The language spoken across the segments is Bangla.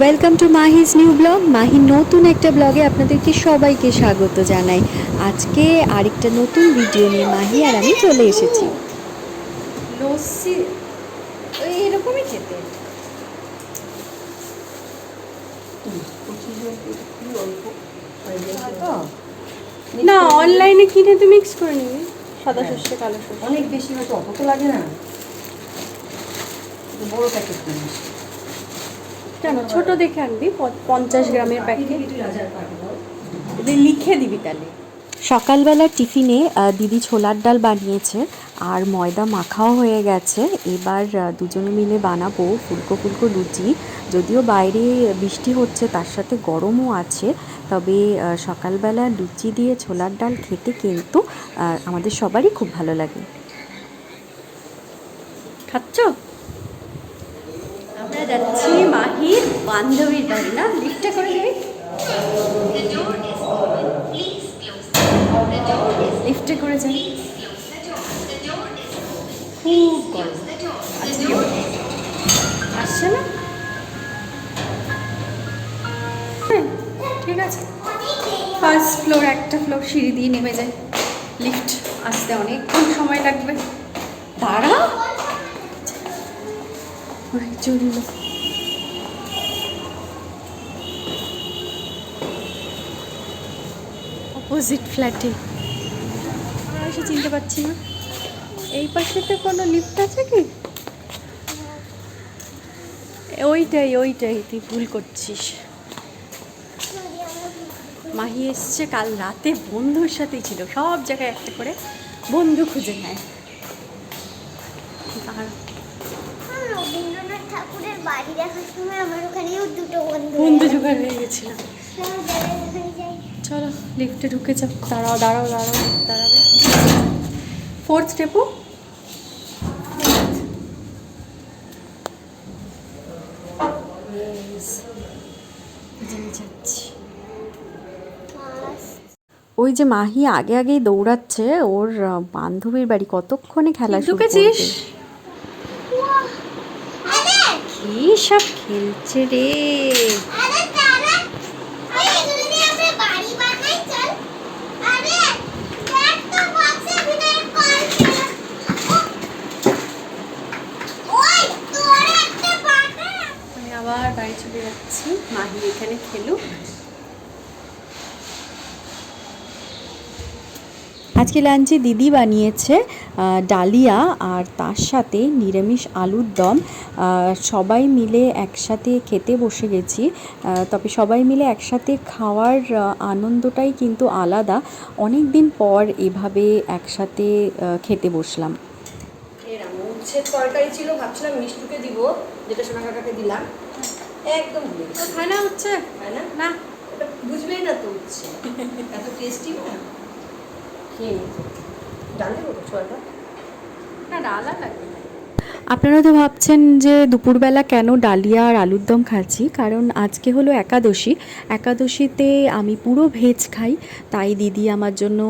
Welcome to Mahi's new blog মাহির নতুন একটা ব্লগে আপনাদেরকে সবাইকে স্বাগত জানাই। আজকে আরেকটা নতুন ভিডিও নিয়ে মাহি আর আমি চলে এসেছি। লস্যি এরকমই খেতে। না অনলাইনে কিনে তুই মিক্স করে নিবি। সাদা হ্যাঁ। সর্ষে কালো সর্ষে। অনেক বেশি হয়তো অত তো লাগে না। বড় প্যাকেট কেন? ছোট দেখে আনবি পঞ্চাশ গ্রামের প্যাকেট লিখে দিবি তাহলে। সকালবেলা টিফিনে দিদি ছোলার ডাল বানিয়েছে আর ময়দা মাখাও হয়ে গেছে। এবার দুজনে মিলে বানাবো ফুলকো ফুলকো লুচি। যদিও বাইরে বৃষ্টি হচ্ছে তার সাথে গরমও আছে। তবে সকালবেলা লুচি দিয়ে ছোলার ডাল খেতে কিন্তু আমাদের সবারই খুব ভালো লাগে। খাচ্ছ আমরা যাচ্ছি মাহির বান্ধবীর বাড়ি না? লিফটে করে দিবি? লিফটে করে যাই আসছে না? হ্যাঁ, ঠিক আছে। ফার্স্ট ফ্লোর একটা ফ্লোর সিঁড়ি দিয়ে নেমে যায়। লিফট আসতে অনেকক্ষণ সময় লাগবে। দাঁড়া। চলল। অপোজিট ফ্ল্যাটে। এসে চিনতে পারছি না। এই পাশেতে কোনো লিফট আছে কি? ওইটাই ওইটাই তুই ভুল করছিস। মাহি এসছে কাল রাতে বন্ধুর সাথেই ছিল। সব জায়গায় একটা করে বন্ধু খুঁজে নেয়। আর রবীন্দ্রনাথ ঠাকুরের বাড়ি দেখার সময় আমার ওখানেও দুটো বন্ধু বন্ধু জোগাড় হয়ে গেছিল। চলো লিফটে ঢুকে যাও। দাঁড়াও দাঁড়াও দাঁড়াও দাঁড়াবে। ফোর্থ স্টেপও ওই যে মাহি আগে আগেই দৌড়াচ্ছে ওর বান্ধবীর বাড়ি কতক্ষণে খেলা শুরু ঢুকেছিস? কি সব খেলছে রে আরে দাঁড়া আরে এগুলো দিয়ে আমরা বাড়ি বানাই চল আরে দেখ তো বক্সের ভিতরে কল ছিল ওই তোর একটা বাটা আমি আবার বাড়ি চলে যাচ্ছি মাহি এখানে খেলুক আজকে লাঞ্চে দিদি বানিয়েছে ডালিয়া আর তার সাথে নিরামিষ আলুর দম। সবাই মিলে একসাথে খেতে বসে গেছি। তবে সবাই মিলে একসাথে খাওয়ার আনন্দটাই কিন্তু আলাদা। অনেক দিন পর এভাবে একসাথে খেতে বসলাম। উচ্ছের তরকারি ছিল ভাবছিলাম মিষ্টুকে দিব যেটা সোনা কাকাকে দিলাম। একদম তো খানা খায় না হচ্ছে? তাই না। না এটা বুঝবেই না তো হচ্ছে। এত টেস্টি না? খেয়ে নি ডাল ছোয়াটা। না ডালা লাগবে না। আপনারা তো ভাবছেন যে দুপুরবেলা কেন ডালিয়া আর আলুর দম খাচ্ছি? কারণ আজকে হলো একাদশী। একাদশীতে আমি পুরো ভেজ খাই, তাই দিদি আমার জন্য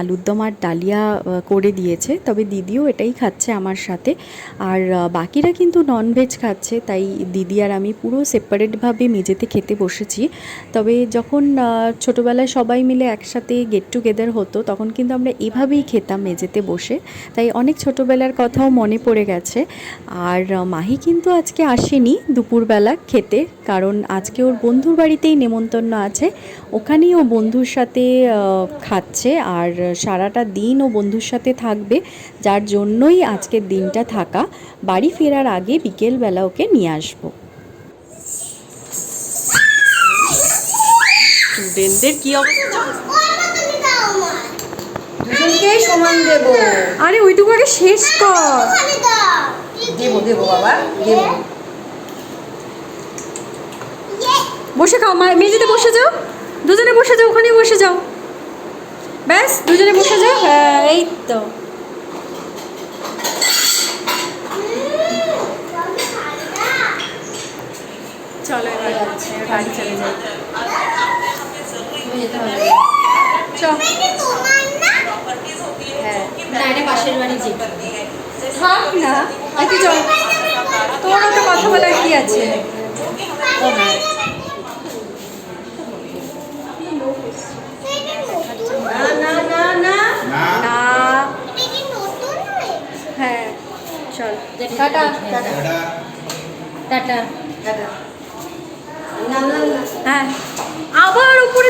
আলুর দম আর ডালিয়া করে দিয়েছে। তবে দিদিও এটাই খাচ্ছে আমার সাথে। আর বাকিরা কিন্তু নন ভেজ খাচ্ছে, তাই দিদি আর আমি পুরো সেপারেটভাবে মেঝেতে খেতে বসেছি। তবে যখন ছোটোবেলায় সবাই মিলে একসাথে গেট টুগেদার হতো, তখন কিন্তু আমরা এভাবেই খেতাম মেঝেতে বসে। তাই অনেক ছোটোবেলার কথাও মনে পড়ে গেছে। আর মাহি কিন্তু আজকে আসেনি দুপুরবেলা খেতে, কারণ আজকে ওর বন্ধুর বাড়িতেই নেমন্তন্ন আছে। ওখানেই ও বন্ধুর সাথে খাচ্ছে আর সারাটা দিন ও বন্ধুর সাথে থাকবে, যার জন্যই আজকের দিনটা থাকা। বাড়ি ফেরার আগে বিকেলবেলা ওকে নিয়ে আসব। স্টুডেন্টদের কি অবস্থা ওর মতনই দাও আমার দুজনকেই সমান দেবো। আরে ওইটুকু আগে শেষ কর। ওখানে দেবো দেবো বাবা দেবো। ইয়ে। বসে খাও মা মেঝেতে বসে যাও দুজনে বসে যাও ওখানেই বসে যাও। ব্যাস দুজনে বসে যাও হ্যাঁ এই তো। চলো এবার যাচ্ছে বাড়ি চলে যাই যেতে চল। না এটা পাশের বাড়ি যে। থাক না। আচ্ছা চল। তোর তো কথা বলার কি আছে? না না না। না? হ্যাঁ চল। Tata tata. হ্যাঁ। আবার উপর